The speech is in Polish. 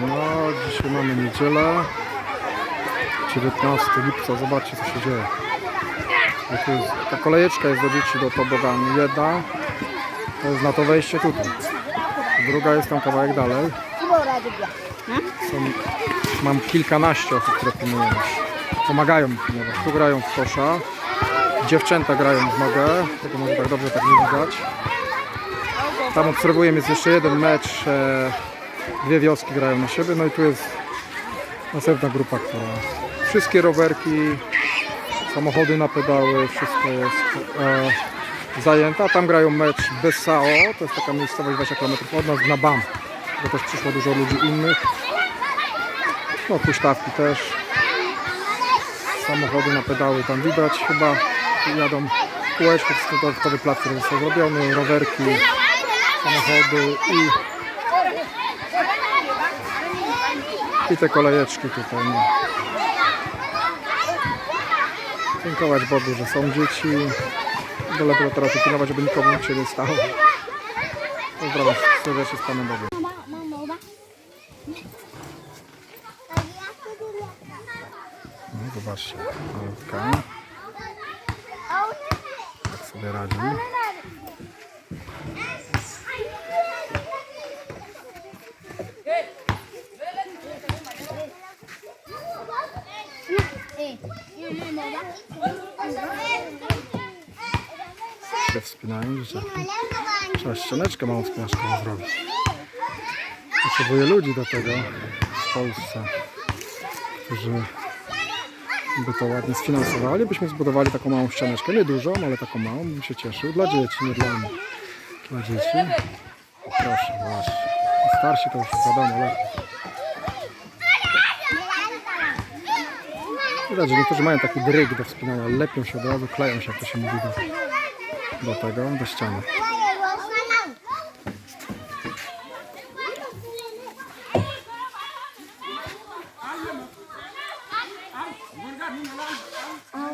No, dzisiaj mamy niedzielę. 19 lipca, zobaczcie co się dzieje. Ta kolejeczka jest do dzieci do toboganu. Jedna to jest na to wejście tutaj. Druga jest tam kawałek dalej. Są, mam kilkanaście osób, które pilnują. Pomagają pilnować. Tu grają w kosza. Dziewczęta grają w nogę. Tego może tak dobrze tak nie widać. Tam obserwujemy jest jeszcze jeden mecz. E, dwie wioski grają na siebie. No i tu jest następna grupa, która... Wszystkie rowerki, samochody na pedały, wszystko jest e, zajęte. A tam grają mecz Bessao, to jest taka miejscowość 20 km od nas, na BAM. Bo też przyszło dużo ludzi innych. No huśtawki też. Samochody na pedały tam widać chyba. Jadą kółeczko, to jest dodatkowy plac, który został zrobiony, rowerki, samochody i i te kolejeczki tutaj. No. Dziękować Bogu, że są dzieci. Byle było teraz upilnować, żeby nikomu się nie stało. Pozdrawiam serdecznie z Panem Bogiem. No zobaczcie, malutka. Jak sobie radzi. Się wspinają, że trzeba ścianeczkę małą wspinaczką zrobić. Potrzebuję ludzi do tego w Polsce, którzy by to ładnie sfinansowali, byśmy zbudowali taką małą ścianeczkę. Nie dużą, ale taką małą, bym się cieszył. Dla dzieci, nie dla mnie. Dla dzieci. Proszę, właśnie. Starsi to już wiadomo, ale widać, że niektórzy mają taki dryg do wspinania, lepią się od razu, kleją się, jak to się mówi, do, do tego, do ściany.